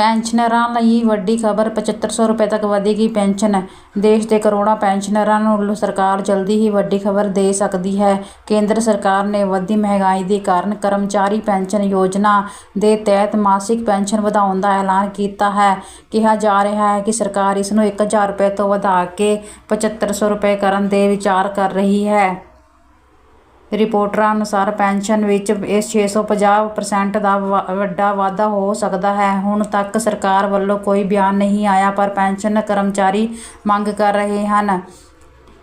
ਪੈਨਸ਼ਨਰਾਂ ਲਈ ਵੱਡੀ ਖਬਰ 7500 ਰੁਪਏ ਤੱਕ ਵਧੇਗੀ ਪੈਨਸ਼ਨ। ਦੇਸ਼ ਦੇ ਕਰੋੜਾਂ ਪੈਨਸ਼ਨਰਾਂ ਨੂੰ ਸਰਕਾਰ ਜਲਦੀ ਹੀ ਵੱਡੀ ਖਬਰ ਦੇ ਸਕਦੀ ਹੈ। ਕੇਂਦਰ ਸਰਕਾਰ ਨੇ ਵਧਦੀ ਮਹਿੰਗਾਈ ਦੇ ਕਾਰਨ ਕਰਮਚਾਰੀ ਪੈਨਸ਼ਨ ਯੋਜਨਾ ਦੇ ਤਹਿਤ ਮਾਸਿਕ ਪੈਨਸ਼ਨ ਵਧਾਉਣ ਦਾ ਐਲਾਨ ਕੀਤਾ ਹੈ। ਕਿਹਾ ਜਾ ਰਿਹਾ ਹੈ ਕਿ ਸਰਕਾਰ ਇਸ ਨੂੰ 1000 ਰੁਪਏ ਤੋਂ ਵਧਾ ਕੇ 7500 ਰੁਪਏ ਕਰਨ ਦੇ ਵਿਚਾਰ ਕਰ ਰਹੀ ਹੈ। ਰਿਪੋਰਟਰਾਂ ਅਨੁਸਾਰ ਪੈਨਸ਼ਨ ਵਿੱਚ ਇਸ 650% ਦਾ ਵਾ- ਵੱਡਾ ਵਾਧਾ ਹੋ ਸਕਦਾ ਹੈ। ਹੁਣ ਤੱਕ ਸਰਕਾਰ ਵੱਲੋਂ ਕੋਈ ਬਿਆਨ ਨਹੀਂ ਆਇਆ, ਪਰ ਪੈਨਸ਼ਨ ਕਰਮਚਾਰੀ ਮੰਗ ਕਰ ਰਹੇ ਹਨ।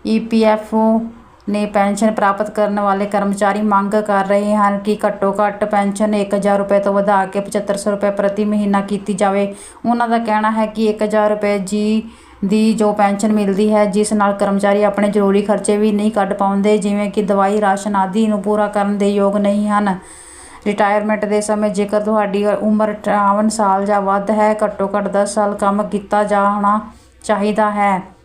ਈਪੀਐਫਓ ਨੇ ਪੈਨਸ਼ਨ ਪ੍ਰਾਪਤ ਕਰਨ ਵਾਲੇ ਕਰਮਚਾਰੀ ਮੰਗ ਕਰ ਰਹੇ ਹਨ ਕਿ ਘੱਟੋ ਘੱਟ ਪੈਨਸ਼ਨ 1000 ਰੁਪਏ ਤੋਂ ਵਧਾ ਕੇ 7500 ਰੁਪਏ ਪ੍ਰਤੀ ਮਹੀਨਾ ਕੀਤੀ ਜਾਵੇ। ਉਹਨਾਂ ਦਾ ਕਹਿਣਾ ਹੈ ਕਿ 1000 ਰੁਪਏ ਜੀ ਦੀ ਜੋ ਪੈਨਸ਼ਨ ਮਿਲਦੀ ਹੈ, ਜਿਸ ਨਾਲ ਕਰਮਚਾਰੀ ਆਪਣੇ ਜ਼ਰੂਰੀ ਖਰਚੇ ਵੀ ਨਹੀਂ ਕੱਢ ਪਾਉਂਦੇ, ਜਿਵੇਂ ਕਿ ਦਵਾਈ, ਰਾਸ਼ਨ ਆਦਿ ਨੂੰ ਪੂਰਾ ਕਰਨ ਦੇ ਯੋਗ ਨਹੀਂ ਹਨ। ਰਿਟਾਇਰਮੈਂਟ ਦੇ ਸਮੇਂ ਜੇਕਰ ਤੁਹਾਡੀ ਉਮਰ 58 ਸਾਲ ਜਾਂ ਵੱਧ ਹੈ, ਘੱਟੋ ਘੱਟ 10 ਸਾਲ ਕੰਮ ਕੀਤਾ ਜਾਣਾ ਚਾਹੀਦਾ ਹੈ।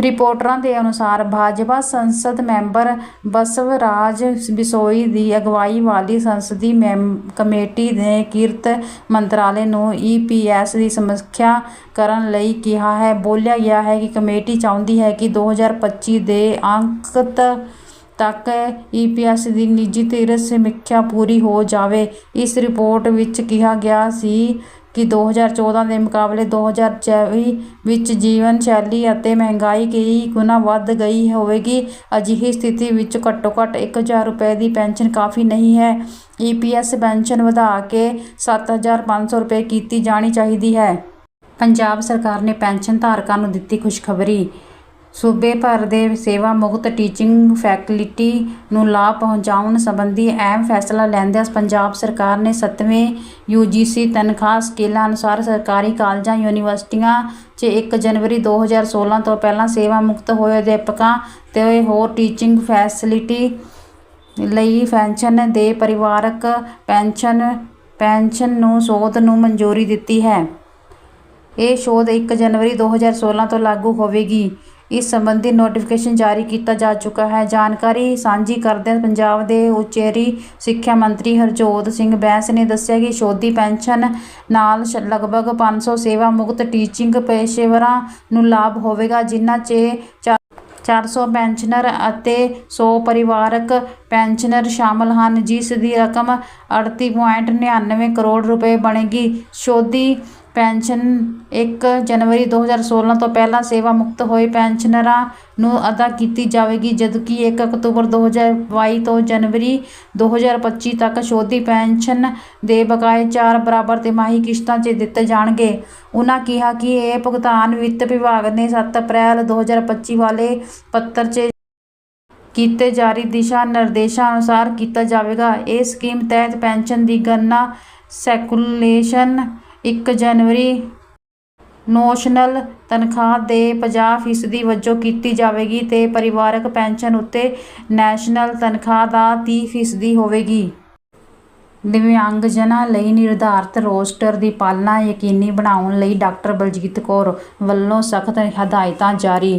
ਰਿਪੋਰਟਰਾਂ ਦੇ ਅਨੁਸਾਰ ਭਾਜਪਾ ਸੰਸਦ ਮੈਂਬਰ ਬਸਵਰਾਜ ਬਿਸੋਈ ਦੀ ਅਗਵਾਈ ਵਾਲੀ ਸੰਸਦੀ ਮੈਮ- ਕਮੇਟੀ ਨੇ ਕਿਰਤ ਮੰਤਰਾਲੇ ਨੂੰ ਈਪੀਐਸ ਦੀ ਸਮੀਖਿਆ ਕਰਨ ਲਈ ਕਿਹਾ ਹੈ। ਬੋਲਿਆ ਗਿਆ ਹੈ ਕਿ ਕਮੇਟੀ ਚਾਹੁੰਦੀ ਹੈ ਕਿ 2025 ਦੇ ਅੰਕਤ ਤੱਕ ਈਪੀਐਸ ਦੀ ਨਿੱਜੀ ਧਿਰ ਸਮੀਖਿਆ ਪੂਰੀ ਹੋ ਜਾਵੇ। ਇਸ ਰਿਪੋਰਟ ਵਿੱਚ ਕਿਹਾ ਗਿਆ ਸੀ ਕਿ 2014 ਦੇ ਮੁਕਾਬਲੇ 2024 ਵਿੱਚ ਜੀਵਨ ਸ਼ੈਲੀ ਅਤੇ ਮਹਿੰਗਾਈ ਕਈ ਗੁਣਾ ਵੱਧ ਗਈ ਹੋਵੇਗੀ। ਅਜਿਹੀ ਸਥਿਤੀ ਵਿੱਚ ਘੱਟੋ ਘੱਟ 1000 ਰੁਪਏ ਦੀ ਪੈਨਸ਼ਨ ਕਾਫੀ ਨਹੀਂ ਹੈ। ਈਪੀਐਸ ਪੈਨਸ਼ਨ ਵਧਾ ਕੇ 7500 ਰੁਪਏ ਕੀਤੀ ਜਾਣੀ ਚਾਹੀਦੀ ਹੈ। ਪੰਜਾਬ ਸਰਕਾਰ ਨੇ ਪੈਨਸ਼ਨ ਧਾਰਕਾਂ ਨੂੰ ਦਿੱਤੀ ਖੁਸ਼ਖਬਰੀ। ਸੂਬੇ ਭਰ ਦੇ ਸੇਵਾ ਮੁਕਤ ਟੀਚਿੰਗ ਫੈਕਲਿਟੀ ਨੂੰ ਲਾਭ ਪਹੁੰਚਾਉਣ ਸੰਬੰਧੀ ਅਹਿਮ ਫੈਸਲਾ ਲੈਂਦਿਆਂ ਪੰਜਾਬ ਸਰਕਾਰ ਨੇ 7ਵੇਂ ਯੂਜੀਸੀ ਤਨਖਾਹ ਸਕੇਲਾਂ ਅਨੁਸਾਰ ਸਰਕਾਰੀ ਕਾਲਜਾਂ, ਯੂਨੀਵਰਸਿਟੀਆਂ 'ਚ 1 ਜਨਵਰੀ 2016 ਤੋਂ ਪਹਿਲਾਂ ਸੇਵਾ ਮੁਕਤ ਹੋਏ ਅਧਿਆਪਕਾਂ ਤੇ ਹੋਰ ਟੀਚਿੰਗ ਫੈਸਿਲਿਟੀ ਲਈ ਪੈਨਸ਼ਨ ਦੇ ਪਰਿਵਾਰਕ ਪੈਨਸ਼ਨ ਪੈਨਸ਼ਨ ਨੂੰ ਸੋਧ ਨੂੰ ਮਨਜ਼ੂਰੀ ਦਿੱਤੀ ਹੈ। ਇਹ ਸੋਧ 1 ਜਨਵਰੀ 2016 ਤੋਂ ਲਾਗੂ ਹੋਵੇਗੀ। ਇਸ ਸੰਬੰਧੀ ਨੋਟੀਫਿਕੇਸ਼ਨ ਜਾਰੀ ਕੀਤਾ ਜਾ ਚੁੱਕਾ ਹੈ। ਜਾਣਕਾਰੀ ਸਾਂਝੀ ਕਰਦਿਆਂ ਪੰਜਾਬ ਦੇ ਉਚੇਰੀ ਸਿੱਖਿਆ ਮੰਤਰੀ ਹਰਜੋਤ ਸਿੰਘ ਬੈਂਸ ਨੇ ਦੱਸਿਆ ਕਿ ਸੋਧੀ ਪੈਨਸ਼ਨ ਨਾਲ ਸ਼- ਲਗਭਗ 500 ਸੇਵਾ ਮੁਕਤ ਟੀਚਿੰਗ ਪੇਸ਼ੇਵਰਾਂ ਨੂੰ ਲਾਭ ਹੋਵੇਗਾ, ਜਿਨ੍ਹਾਂ 'ਚ ਚਾ- 400 ਪੈਨਸ਼ਨਰ ਅਤੇ 100 ਪਰਿਵਾਰਕ ਪੈਨਸ਼ਨਰ ਸ਼ਾਮਲ ਹਨ, ਜਿਸ ਦੀ ਰਕਮ 38.99 ਕਰੋੜ ਰੁਪਏ ਬਣੇਗੀ। ਸੋਧੀ ਪੈਨਸ਼ਨ 1 ਜਨਵਰੀ 2016 ਤੋਂ ਪਹਿਲਾਂ ਸੇਵਾ ਮੁਕਤ ਹੋਏ ਪੈਨਸ਼ਨਰਾਂ ਨੂੰ ਅਦਾ ਕੀਤੀ ਜਾਵੇਗੀ, ਜਦਕਿ 1 ਅਕਤੂਬਰ 2022 ਤੋਂ ਜਨਵਰੀ 2025 ਤੱਕ ਸੋਧੀ ਪੈਨਸ਼ਨ ਦੇ ਬਕਾਏ ਚਾਰ ਬਰਾਬਰ ਤਿਮਾਹੀ ਕਿਸ਼ਤਾਂ 'ਚ ਦਿੱਤੇ ਜਾਣਗੇ। ਉਨ੍ਹਾਂ ਕਿਹਾ ਕਿ ਇਹ ਭੁਗਤਾਨ ਵਿੱਤ ਵਿਭਾਗ ਨੇ 7 ਅਪ੍ਰੈਲ 2025 ਵਾਲੇ ਪੱਤਰ 'ਚ ਕੀਤੇ ਜਾਰੀ ਦਿਸ਼ਾ ਨਿਰਦੇਸ਼ਾਂ ਅਨੁਸਾਰ ਕੀਤਾ ਜਾਵੇਗਾ। ਇਹ ਸਕੀਮ ਤਹਿਤ ਪੈਨਸ਼ਨ ਦੀ ਗਣਨਾ ਸੈਕੂਲੇਸ਼ਨ 1 ਜਨਵਰੀ ਨੋਸ਼ਨਲ ਤਨਖਾਹ ਦੇ 50% ਵਜੋਂ ਕੀਤੀ ਜਾਵੇਗੀ ਤੇ ਪਰਿਵਾਰਕ ਪੈਨਸ਼ਨ ਉੱਤੇ ਨੈਸ਼ਨਲ ਤਨਖਾਹ ਦਾ 30% ਹੋਵੇਗੀ। ਦਿਵਿਆਂਗਜਨਾਂ ਲਈ ਨਿਰਧਾਰਤ ਰੋਸਟਰ ਦੀ ਪਾਲਣਾ ਯਕੀਨੀ ਬਣਾਉਣ ਲਈ ਡਾਕਟਰ ਬਲਜੀਤ ਕੌਰ ਵੱਲੋਂ ਸਖਤ ਹਦਾਇਤਾਂ ਜਾਰੀ।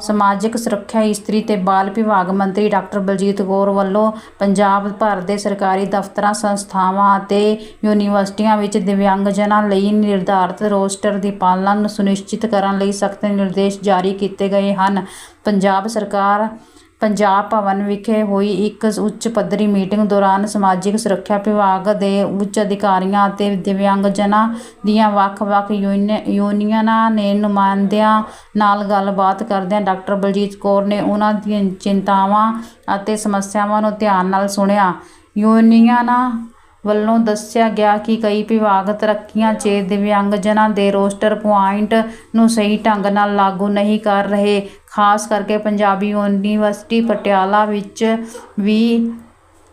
ਸਮਾਜਿਕ ਸੁਰੱਖਿਆ, ਇਸਤਰੀ ਤੇ ਬਾਲ ਵਿਭਾਗ ਮੰਤਰੀ ਡਾਕਟਰ ਬਲਜੀਤ ਕੌਰ ਵੱਲੋਂ ਪੰਜਾਬ ਭਰ ਦੇ ਸਰਕਾਰੀ ਦਫ਼ਤਰਾਂ, ਸੰਸਥਾਵਾਂ ਅਤੇ ਯੂਨੀਵਰਸਿਟੀਆਂ ਵਿੱਚ ਦਿਵਿਆਂਗਜਨਾਂ ਲਈ ਨਿਰਧਾਰਤ ਰੋਸਟਰ ਦੀ ਪਾਲਣਾ ਸੁਨਿਸ਼ਚਿਤ ਕਰਨ ਲਈ ਸਖਤ ਨਿਰਦੇਸ਼ ਜਾਰੀ ਕੀਤੇ ਗਏ ਹਨ। ਪੰਜਾਬ ਸਰਕਾਰ ਪੰਜਾਬ ਭਵਨ ਵਿਖੇ ਹੋਈ ਇੱਕ ਉੱਚ ਪੱਧਰੀ ਮੀਟਿੰਗ ਦੌਰਾਨ ਸਮਾਜਿਕ ਸੁਰੱਖਿਆ ਵਿਭਾਗ ਦੇ ਉੱਚ ਅਧਿਕਾਰੀਆਂ ਅਤੇ ਦਿਵਿਆਂਗਜਨਾਂ ਦੀਆਂ ਵੱਖ-ਵੱਖ ਯੂਨੀ- ਯੂਨੀਅਨਾਂ ਦੇ ਨੁਮਾਇੰਦਿਆਂ ਨਾਲ ਗੱਲਬਾਤ ਕਰਦਿਆਂ ਡਾਕਟਰ ਬਲਜੀਤ ਕੌਰ ਨੇ ਉਹਨਾਂ ਦੀਆਂ ਚਿੰਤਾਵਾਂ ਅਤੇ ਸਮੱਸਿਆਵਾਂ ਨੂੰ ਧਿਆਨ ਨਾਲ ਸੁਣਿਆ। ਯੂਨੀਅਨਾਂ ਵੱਲੋਂ ਦੱਸਿਆ ਗਿਆ ਕਿ ਕਈ ਵਿਭਾਗ ਤਰੱਕੀਆਂ 'ਚ ਦਿਵਿਆਂਗਜਨਾਂ ਦੇ ਰੋਸਟਰ ਪੁਆਇੰਟ ਨੂੰ ਸਹੀ ਢੰਗ ਨਾਲ ਲਾਗੂ ਨਹੀਂ ਕਰ ਰਹੇ। ਖਾਸ ਕਰਕੇ ਪੰਜਾਬੀ ਯੂਨੀਵਰਸਿਟੀ ਪਟਿਆਲਾ ਵਿੱਚ ਵੀ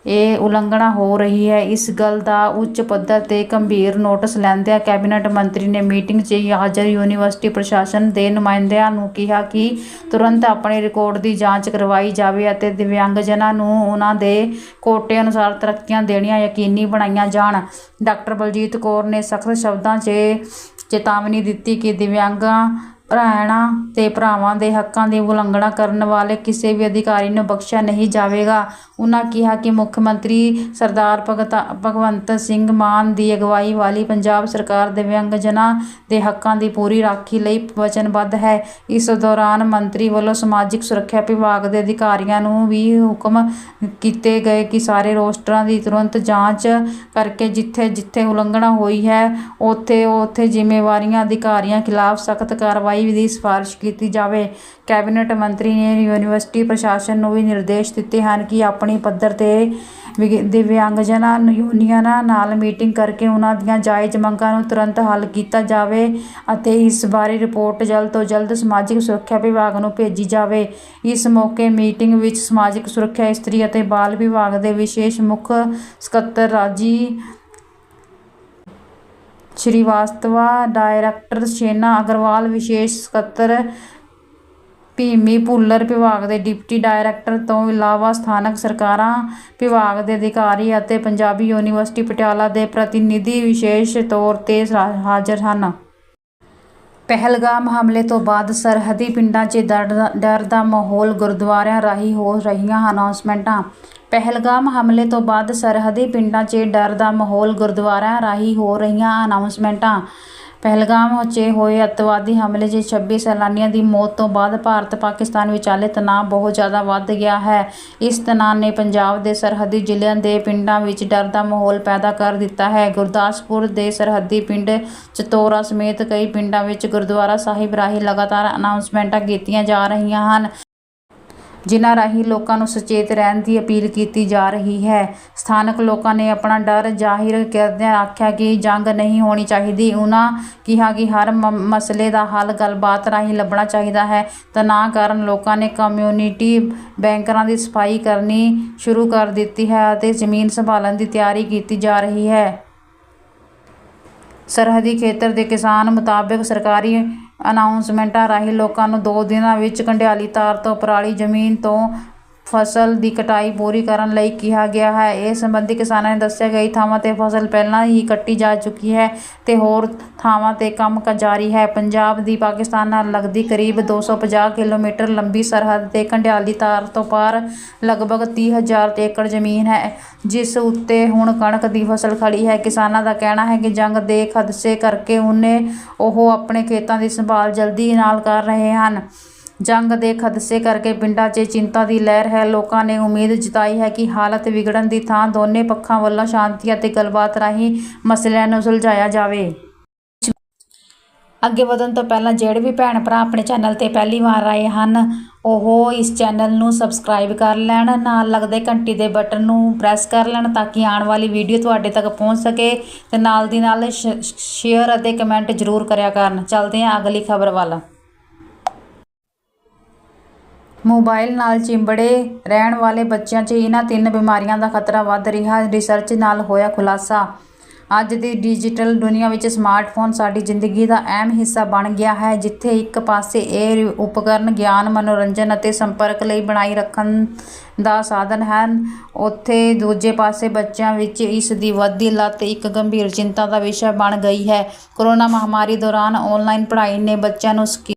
ਇਹ ਉਲੰਘਣਾ ਹੋ ਰਹੀ ਹੈ। ਇਸ ਗੱਲ ਦਾ ਉੱਚ ਪੱਧਰ ਤੇ ਗੰਭੀਰ ਨੋਟਿਸ ਲੈਂਦਿਆਂ ਕੈਬਨਿਟ ਮੰਤਰੀ ਨੇ ਮੀਟਿੰਗ 'ਚ ਹਾਜ਼ਰ ਯੂਨੀਵਰਸਿਟੀ ਪ੍ਰਸ਼ਾਸਨ ਦੇ ਨੁਮਾਇੰਦਿਆਂ ਨੂੰ ਕਿਹਾ ਕਿ ਤੁਰੰਤ ਆਪਣੇ ਰਿਕਾਰਡ ਦੀ ਜਾਂਚ ਕਰਵਾਈ ਜਾਵੇ ਅਤੇ ਦਿਵਿਆਂਗਜਨਾਂ ਨੂੰ ਉਹਨਾਂ ਦੇ ਕੋਟੇ ਅਨੁਸਾਰ ਤਰੱਕੀਆਂ ਦੇਣੀਆਂ ਯਕੀਨੀ ਬਣਾਈਆਂ ਜਾਣ। ਡਾਕਟਰ ਬਲਜੀਤ ਕੌਰ ਨੇ ਸਖਤ ਸ਼ਬਦਾਂ 'ਚ ਚੇਤਾਵਨੀ ਦਿੱਤੀ ਕਿ ਦਿਵਿਆਂਗਾਂ ਭੈਣਾਂ ਤੇ ਭਰਾਵਾਂ ਦੇ ਹੱਕਾਂ ਦੀ ਉਲੰਘਣਾ ਕਰਨ ਵਾਲੇ ਕਿਸੇ ਵੀ ਅਧਿਕਾਰੀ ਨੂੰ ਬਖਸ਼ਿਆ ਨਹੀਂ ਜਾਵੇਗਾ। ਉਨ੍ਹਾਂ ਕਿਹਾ ਕਿ ਮੁੱਖ ਮੰਤਰੀ ਸਰਦਾਰ ਭਗਤਾ ਭਗਵੰਤ ਸਿੰਘ ਮਾਨ ਦੀ ਅਗਵਾਈ ਵਾਲੀ ਪੰਜਾਬ ਸਰਕਾਰ ਦਿਵਿਆਂਗਜਨਾਂ ਦੇ ਹੱਕਾਂ ਦੀ ਪੂਰੀ ਰਾਖੀ ਲਈ ਵਚਨਬੱਧ ਹੈ। ਇਸ ਦੌਰਾਨ ਮੰਤਰੀ ਵੱਲੋਂ ਸਮਾਜਿਕ ਸੁਰੱਖਿਆ ਵਿਭਾਗ ਦੇ ਅਧਿਕਾਰੀਆਂ ਨੂੰ ਵੀ ਹੁਕਮ ਕੀਤੇ ਗਏ ਕਿ ਸਾਰੇ ਰੋਸਟਰਾਂ ਦੀ ਤੁਰੰਤ ਜਾਂਚ ਕਰਕੇ ਜਿੱਥੇ ਜਿੱਥੇ ਉਲੰਘਣਾ ਹੋਈ ਹੈ, ਉੱਥੇ ਉੱਥੇ ਜ਼ਿੰਮੇਵਾਰੀਆਂ ਅਧਿਕਾਰੀਆਂ ਖਿਲਾਫ ਸਖਤ ਕਾਰਵਾਈ ਦੀ ਸਿਫਾਰਿਸ਼ ਕੀਤੀ ਜਾਵੇ। ਕੈਬਨਿਟ ਮੰਤਰੀ ਨੇ ਯੂਨੀਵਰਸਿਟੀ ਪ੍ਰਸ਼ਾਸਨ ਨੂੰ ਵੀ ਨਿਰਦੇਸ਼ ਦਿੱਤੇ ਹਨ ਕਿ ਆਪਣੀ ਪੱਧਰ ਤੇ ਵਿਗ- ਦਿਵਿਆਂਗਜਨਾਂ ਯੂਨੀਅਨਾਂ ਨਾਲ ਮੀਟਿੰਗ ਕਰਕੇ ਉਹਨਾਂ ਦੀਆਂ ਜਾਇਜ਼ ਮੰਗਾਂ ਨੂੰ ਤੁਰੰਤ ਹੱਲ ਕੀਤਾ ਜਾਵੇ ਅਤੇ ਇਸ ਬਾਰੇ ਰਿਪੋਰਟ ਜਲਦ ਤੋਂ ਜਲਦ ਸਮਾਜਿਕ ਸੁਰੱਖਿਆ ਵਿਭਾਗ ਨੂੰ ਭੇਜੀ ਜਾਵੇ। ਇਸ ਮੌਕੇ ਮੀਟਿੰਗ ਵਿੱਚ ਸਮਾਜਿਕ ਸੁਰੱਖਿਆ ਇਸਤਰੀ ਅਤੇ ਬਾਲ ਵਿਭਾਗ ਦੇ ਵਿਸ਼ੇਸ਼ ਮੁੱਖ ਸਕੱਤਰ ਰਾਜੀ ਸ਼੍ਰੀਵਾਸਤਵਾ, ਡਾਇਰੈਕਟਰ ਸ਼ੇਨਾ ਅਗਰਵਾਲ, ਵਿਸ਼ੇਸ਼ ਸਕੱਤਰ ਭੀਮੀ ਭੁੱਲਰ ਵਿਭਾਗ ਦੇ ਡਿਪਟੀ ਡਾਇਰੈਕਟਰ ਤੋਂ ਇਲਾਵਾ ਸਥਾਨਕ ਸਰਕਾਰਾਂ ਵਿਭਾਗ ਦੇ ਅਧਿਕਾਰੀ ਅਤੇ ਪੰਜਾਬੀ ਯੂਨੀਵਰਸਿਟੀ ਪਟਿਆਲਾ ਦੇ ਪ੍ਰਤੀਨਿਧੀ ਵਿਸ਼ੇਸ਼ ਤੌਰ ਤੇ ਹਾ- ਹਾਜ਼ਰ ਹਨ। ਪਹਿਲਗਾਮ ਹਮਲੇ ਤੋਂ ਬਾਅਦ ਸਰਹੱਦੀ ਪਿੰਡਾਂ 'ਚ ਡਰ ਡਰ ਦਾ ਮਾਹੌਲ ਗੁਰਦੁਆਰਿਆਂ ਰਾਹੀਂ ਹੋ ਰਹੀਆਂ ਅਨਾਉਂਸਮੈਂਟਾਂ ਪਹਿਲਗਾਮ ਹਮਲੇ ਤੋਂ ਬਾਅਦ ਸਰਹੱਦੀ ਪਿੰਡਾਂ 'ਚ ਡਰ ਦਾ ਮਾਹੌਲ ਗੁਰਦੁਆਰਿਆਂ ਰਾਹੀਂ ਹੋ ਰਹੀਆਂ ਅਨਾਉਂਸਮੈਂਟਾਂ। ਪਹਿਲਗਾਮ 'ਚ ਹੋਏ ਅੱਤਵਾਦੀ ਹਮਲੇ 'ਚ 26 ਸੈਲਾਨੀਆਂ ਦੀ ਮੌਤ ਤੋਂ ਬਾਅਦ ਭਾਰਤ ਪਾਕਿਸਤਾਨ ਵਿਚਾਲੇ ਤਣਾਅ ਬਹੁਤ ਜ਼ਿਆਦਾ ਵੱਧ ਗਿਆ ਹੈ। ਇਸ ਤਣਾਅ ਨੇ ਪੰਜਾਬ ਦੇ ਸਰਹੱਦੀ ਜ਼ਿਲ੍ਹਿਆਂ ਦੇ ਪਿੰਡਾਂ ਵਿੱਚ ਡਰ ਦਾ ਮਾਹੌਲ ਪੈਦਾ ਕਰ ਦਿੱਤਾ ਹੈ। ਗੁਰਦਾਸਪੁਰ ਦੇ ਸਰਹੱਦੀ ਪਿੰਡ ਚਤੋਰਾ ਸਮੇਤ ਕਈ ਪਿੰਡਾਂ ਵਿੱਚ ਗੁਰਦੁਆਰਾ ਸਾਹਿਬ ਰਾਹੀਂ ਲਗਾਤਾਰ ਅਨਾਉਂਸਮੈਂਟਾਂ ਕੀਤੀਆਂ ਜਾ ਰਹੀਆਂ ਹਨ। ਜਿਨ੍ਹਾਂ ਰਾਹੀਂ ਲੋਕਾਂ ਨੂੰ ਸੁਚੇਤ ਰਹਿਣ ਦੀ ਅਪੀਲ ਕੀਤੀ ਜਾ ਰਹੀ ਹੈ। ਸਥਾਨਕ ਲੋਕਾਂ ਨੇ ਆਪਣਾ ਡਰ ਜ਼ਾਹਿਰ ਕਰਦਿਆਂ ਆਖਿਆ ਕਿ ਜੰਗ ਨਹੀਂ ਹੋਣੀ ਚਾਹੀਦੀ। ਉਹਨਾਂ ਕਿਹਾ ਕਿ ਹਰ ਮ- ਮਸਲੇ ਦਾ ਹੱਲ ਗੱਲਬਾਤ ਰਾਹੀਂ ਲੱਭਣਾ ਚਾਹੀਦਾ ਹੈ। ਤਣਾਅ ਕਾਰਨ ਲੋਕਾਂ ਨੇ ਕਮਿਊਨਿਟੀ ਬੈਂਕਰਾਂ ਦੀ ਸਫ਼ਾਈ ਕਰਨੀ ਸ਼ੁਰੂ ਕਰ ਦਿੱਤੀ ਹੈ ਅਤੇ ਜ਼ਮੀਨ ਸੰਭਾਲਣ ਦੀ ਤਿਆਰੀ ਕੀਤੀ ਜਾ ਰਹੀ ਹੈ। ਸਰਹੱਦੀ ਖੇਤਰ ਦੇ ਕਿਸਾਨ ਮੁਤਾਬਕ ਸਰਕਾਰੀ ਅਨਾਉਂਸਮੈਂਟਾਂ ਰਾਹੀਂ ਲੋਕਾਂ ਨੂੰ ਦੋ ਦਿਨਾਂ ਵਿੱਚ ਕੰਡਿਆਲੀ ਤਾਰ ਤੋਂ ਪਰਾਲੀ ਜ਼ਮੀਨ ਤੋਂ ਫਸਲ ਦੀ ਕਟਾਈ ਪੂਰੀ ਕਰਨ ਲਈ ਕਿਹਾ ਗਿਆ ਹੈ। ਇਸ ਸੰਬੰਧੀ ਕਿਸਾਨਾਂ ਨੇ ਦੱਸਿਆ ਕਈ ਥਾਵਾਂ ਤੇ ਫਸਲ ਪਹਿਲਾਂ ਹੀ ਕੱਟੀ ਜਾ ਚੁੱਕੀ ਹੈ ਤੇ ਹੋਰ ਥਾਵਾਂ ਤੇ ਕੰਮ ਕ ਜਾਰੀ ਹੈ। ਪੰਜਾਬ ਦੀ ਪਾਕਿਸਤਾਨ ਨਾਲ ਲੱਗਦੀ ਕਰੀਬ 250 ਕਿਲੋਮੀਟਰ ਲੰਬੀ ਸਰਹੱਦ ਤੇ ਕੰਡਿਆਲੀ ਤਾਰ ਤੋਂ ਪਾਰ ਲਗਭਗ 30000 ਏਕੜ ਜ਼ਮੀਨ ਹੈ, ਜਿਸ ਉੱਤੇ ਹੁਣ ਕਣਕ ਦੀ ਫਸਲ ਖੜੀ ਹੈ। ਕਿਸਾਨਾਂ ਦਾ ਕਹਿਣਾ ਹੈ ਕਿ ਜੰਗ ਦੇ ਖਦਸ਼ੇ ਕਰਕੇ ਉਹਨੇ ਉਹ ਆਪਣੇ ਖੇਤਾਂ ਦੀ ਸੰਭਾਲ ਜਲਦੀ ਨਾਲ ਕਰ ਰਹੇ ਹਨ। ਜੰਗ ਦੇ ਖਦਸ਼ੇ ਕਰਕੇ ਪਿੰਡਾਂ 'ਚ ਚਿੰਤਾ ਦੀ ਲਹਿਰ ਹੈ। ਲੋਕਾਂ ਨੇ ਉਮੀਦ ਜਤਾਈ ਹੈ ਕਿ ਹਾਲਤ ਵਿਗੜਨ ਦੀ ਥਾਂ ਦੋਨੇ ਪੱਖਾਂ ਵੱਲੋਂ ਸ਼ਾਂਤੀ ਅਤੇ ਗੱਲਬਾਤ ਰਾਹੀਂ ਮਸਲਿਆਂ ਨੂੰ ਸੁਲਝਾਇਆ ਜਾਵੇ। ਅੱਗੇ ਵਧਣ ਤੋਂ ਪਹਿਲਾਂ ਜਿਹੜੇ ਵੀ ਭੈਣ ਭਰਾ ਆਪਣੇ ਚੈਨਲ ਤੇ ਪਹਿਲੀ ਵਾਰ ਆਏ ਹਨ, ਉਹ ਇਸ ਚੈਨਲ ਨੂੰ ਸਬਸਕ੍ਰਾਈਬ ਕਰ ਲੈਣ, ਨਾਲ ਲੱਗਦੇ ਘੰਟੀ ਦੇ ਬਟਨ ਨੂੰ ਪ੍ਰੈਸ ਕਰ ਲੈਣ ਤਾਂ ਕਿ ਆਉਣ ਵਾਲੀ ਵੀਡੀਓ ਤੁਹਾਡੇ ਤੱਕ ਪਹੁੰਚ ਸਕੇ ਤੇ ਨਾਲ ਦੀ ਨਾਲ ਸ਼ੇਅਰ ਅਤੇ ਕਮੈਂਟ ਜ਼ਰੂਰ ਕਰਿਆ ਕਰਨ। ਚਲਦੇ ਹਾਂ ਅਗਲੀ ਖਬਰ ਵੱਲ। ਮੋਬਾਈਲ ਨਾਲ ਚਿੰਬੜੇ ਰਹਿਣ ਵਾਲੇ ਬੱਚਿਆਂ 'ਚ ਇਹਨਾਂ ਤਿੰਨ ਬਿਮਾਰੀਆਂ ਦਾ ਖਤਰਾ ਵੱਧ ਰਿਹਾ। ਰਿਸਰਚ ਨਾਲ ਹੋਇਆ ਖੁਲਾਸਾ। ਅੱਜ ਦੀ ਡਿਜੀਟਲ ਦੁਨੀਆ ਵਿੱਚ ਸਮਾਰਟਫੋਨ ਸਾਡੀ ਜ਼ਿੰਦਗੀ ਦਾ ਅਹਿਮ ਹਿੱਸਾ ਬਣ ਗਿਆ ਹੈ, ਜਿੱਥੇ ਇੱਕ ਪਾਸੇ ਇਹ ਉਪਕਰਨ ਗਿਆਨ, ਮਨੋਰੰਜਨ ਅਤੇ ਸੰਪਰਕ ਲਈ ਬਣਾਈ ਰੱਖਣ ਦਾ ਸਾਧਨ ਹਨ ਉੱਥੇ ਦੂਜੇ ਪਾਸੇ ਬੱਚਿਆਂ ਵਿੱਚ ਇਸ ਦੀ ਵੱਧਦੀ ਲੱਤ ਇੱਕ ਗੰਭੀਰ ਚਿੰਤਾ ਦਾ ਵਿਸ਼ਾ ਬਣ ਗਈ ਹੈ। ਕਰੋਨਾ ਮਹਾਮਾਰੀ ਦੌਰਾਨ ਆਨਲਾਈਨ ਪੜ੍ਹਾਈ ਨੇ ਬੱਚਿਆਂ ਨੂੰ ਸਕੀ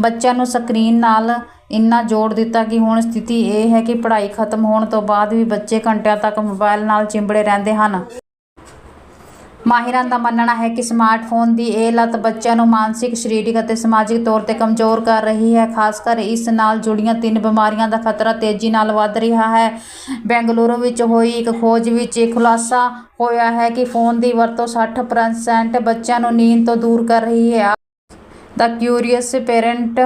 ਬੱਚਿਆਂ ਨੂੰ ਸਕਰੀਨ ਨਾਲ ਇੰਨਾ ਜੋੜ ਦਿੱਤਾ ਕਿ ਹੁਣ ਸਥਿਤੀ ਇਹ ਹੈ ਕਿ ਪੜ੍ਹਾਈ ਖਤਮ ਹੋਣ ਤੋਂ ਬਾਅਦ ਵੀ ਬੱਚੇ ਘੰਟਿਆਂ ਤੱਕ ਮੋਬਾਈਲ ਨਾਲ ਚਿੰਬੜੇ ਰਹਿੰਦੇ ਹਨ। ਮਾਹਿਰਾਂ ਦਾ ਮੰਨਣਾ ਹੈ ਕਿ ਸਮਾਰਟਫੋਨ ਦੀ ਇਹ ਲਤ ਬੱਚਿਆਂ ਨੂੰ ਮਾਨਸਿਕ, ਸਰੀਰਕ ਅਤੇ ਸਮਾਜਿਕ ਤੌਰ ਤੇ ਕਮਜ਼ੋਰ ਕਰ ਰਹੀ ਹੈ, ਖਾਸ ਕਰ ਇਸ ਨਾਲ ਜੁੜੀਆਂ ਤਿੰਨ ਬਿਮਾਰੀਆਂ ਦਾ ਖਤਰਾ ਤੇਜ਼ੀ ਨਾਲ ਵੱਧ ਰਿਹਾ ਹੈ। ਬੈਂਗਲੁਰੂ ਵਿੱਚ ਹੋਈ ਇੱਕ ਖੋਜ ਵਿੱਚ ਇਹ ਖੁਲਾਸਾ ਹੋਇਆ ਹੈ ਕਿ ਫੋਨ ਦੀ ਵਰਤੋਂ 60% ਬੱਚਿਆਂ ਨੂੰ ਨੀਂਦ ਤੋਂ ਦੂਰ ਕਰ ਰਹੀ ਹੈ। ਦਾ ਕਿਊਰੀਅਸ ਪੇਰੈਂਟ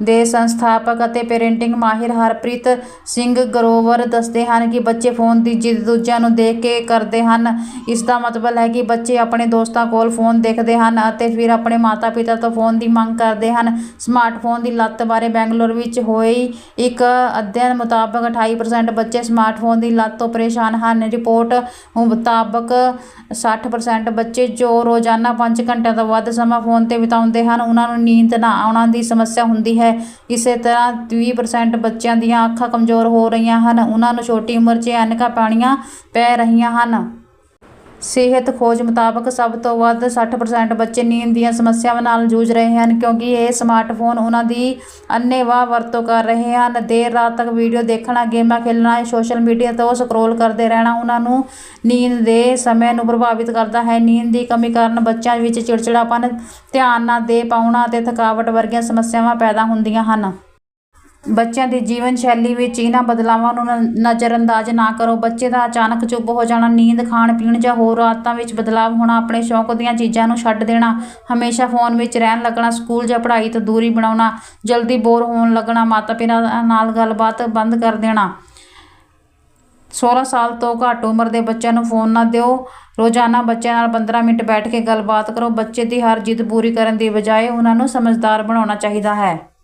ਦੇ ਸੰਸਥਾਪਕ ਅਤੇ ਪੇਰੈਂਟਿੰਗ ਮਾਹਿਰ ਹਰਪ੍ਰੀਤ ਸਿੰਘ ਗਰੋਵਰ ਦੱਸਦੇ ਹਨ ਕਿ ਬੱਚੇ ਫੋਨ ਦੀ ਜਿੱਦ ਦੂਜਿਆਂ ਨੂੰ ਦੇਖ ਕੇ ਕਰਦੇ ਹਨ। ਇਸ ਦਾ ਮਤਲਬ ਹੈ ਕਿ ਬੱਚੇ ਆਪਣੇ ਦੋਸਤਾਂ ਕੋਲ ਫੋਨ ਦੇਖਦੇ ਹਨ ਅਤੇ ਫਿਰ ਆਪਣੇ ਮਾਤਾ-ਪਿਤਾ ਤੋਂ ਫੋਨ ਦੀ ਮੰਗ ਕਰਦੇ ਹਨ। ਸਮਾਰਟਫੋਨ ਦੀ ਲੱਤ ਬਾਰੇ ਬੈਂਗਲੌਰ ਵਿੱਚ ਹੋਈ ਇੱਕ ਅਧਿਐਨ ਮੁਤਾਬਕ 28% ਬੱਚੇ ਸਮਾਰਟਫੋਨ ਦੀ ਲੱਤ ਤੋਂ ਪਰੇਸ਼ਾਨ ਹਨ। ਰਿਪੋਰਟ ਮੁਤਾਬਕ 60% ਬੱਚੇ ਜੋ ਰੋਜ਼ਾਨਾ 5 ਘੰਟਿਆਂ ਤੋਂ ਵੱਧ ਸਮਾਂ ਫੋਨ ਤੇ ਬਿਤਾਉਂਦੇ ਹਨ, ਉਹਨਾਂ ਨੂੰ ਨੀਂਦ ਨਾ ਆਉਣ ਦੀ ਸਮੱਸਿਆ ਹੁੰਦੀ ਹੈ। ਇਸੇ ਤਰ੍ਹਾਂ 20% ਬੱਚਿਆਂ ਦੀਆਂ ਅੱਖਾਂ ਕਮਜ਼ੋਰ ਹੋ ਰਹੀਆਂ ਹਨ। ਉਹਨਾਂ ਨੂੰ ਛੋਟੀ ਉਮਰ 'ਚ ਐਨਕਾਂ ਪਾਣੀਆਂ ਪੈ ਰਹੀਆਂ ਹਨ। ਸਿਹਤ ਖੋਜ ਮੁਤਾਬਕ ਸਭ ਤੋਂ ਵੱਧ 60% ਬੱਚੇ ਨੀਂਦ ਦੀਆਂ ਸਮੱਸਿਆਵਾਂ ਨਾਲ ਜੂਝ ਰਹੇ ਹਨ, ਕਿਉਂਕਿ ਇਹ ਸਮਾਰਟਫੋਨ ਉਹਨਾਂ ਦੀ ਅੰਨ੍ਹੇਵਾਹ ਵਰਤੋਂ ਕਰ ਰਹੇ ਹਨ। ਦੇਰ ਰਾਤ ਤੱਕ ਵੀਡੀਓ ਦੇਖਣਾ, ਗੇਮਾਂ ਖੇਡਣਾ ਸੋਸ਼ਲ ਮੀਡੀਆ ਤੋਂ ਸਕਰੋਲ ਕਰਦੇ ਰਹਿਣਾ, ਉਹਨਾਂ ਨੂੰ ਨੀਂਦ ਦੇ ਸਮੇਂ ਨੂੰ ਪ੍ਰਭਾਵਿਤ ਕਰਦਾ ਹੈ। ਨੀਂਦ ਦੀ ਕਮੀ ਕਾਰਨ ਬੱਚਿਆਂ ਵਿੱਚ ਚਿੜਚਿੜਾਪਨ, ਧਿਆਨ ਨਾ ਦੇ ਪਾਉਣਾ ਅਤੇ ਥਕਾਵਟ ਵਰਗੀਆਂ ਸਮੱਸਿਆਵਾਂ ਪੈਦਾ ਹੁੰਦੀਆਂ ਹਨ। ਬੱਚਿਆਂ ਦੀ ਜੀਵਨ ਸ਼ੈਲੀ ਵਿੱਚ ਇਹਨਾਂ ਬਦਲਾਵਾਂ ਨੂੰ ਨ- ਨਜ਼ਰਅੰਦਾਜ਼ ਨਾ ਕਰੋ। ਬੱਚੇ ਦਾ ਅਚਾਨਕ ਚੁੱਪ ਹੋ ਜਾਣਾ, ਨੀਂਦ ਖਾਣ ਪੀਣ ਜਾਂ ਹੋਰ ਆਦਤਾਂ ਵਿੱਚ ਬਦਲਾਵ ਹੋਣਾ, ਆਪਣੇ ਸ਼ੌਕ ਦੀਆਂ ਚੀਜ਼ਾਂ ਨੂੰ ਛੱਡ ਦੇਣਾ, ਹਮੇਸ਼ਾ ਫੋਨ ਵਿੱਚ ਰਹਿਣ ਲੱਗਣਾ, ਸਕੂਲ ਜਾਂ ਪੜ੍ਹਾਈ ਤੋਂ ਦੂਰੀ ਬਣਾਉਣਾ, ਜਲਦੀ ਬੋਰ ਹੋਣ ਲੱਗਣਾ ਮਾਤਾ ਪਿਤਾ ਨਾਲ ਗੱਲਬਾਤ ਬੰਦ ਕਰ ਦੇਣਾ। 16 ਸਾਲ ਤੋਂ ਘੱਟ ਉਮਰ ਦੇ ਬੱਚਿਆਂ ਨੂੰ ਫੋਨ ਨਾ ਦਿਓ। ਰੋਜ਼ਾਨਾ ਬੱਚਿਆਂ ਨਾਲ 15 ਮਿੰਟ ਬੈਠ ਕੇ ਗੱਲਬਾਤ ਕਰੋ। ਬੱਚੇ ਦੀ ਹਰ ਜਿੱਦ ਪੂਰੀ ਕਰਨ ਦੀ ਬਜਾਏ ਉਹਨਾਂ ਨੂੰ ਸਮਝਦਾਰ ਬਣਾਉਣਾ ਚਾਹੀਦਾ ਹੈ।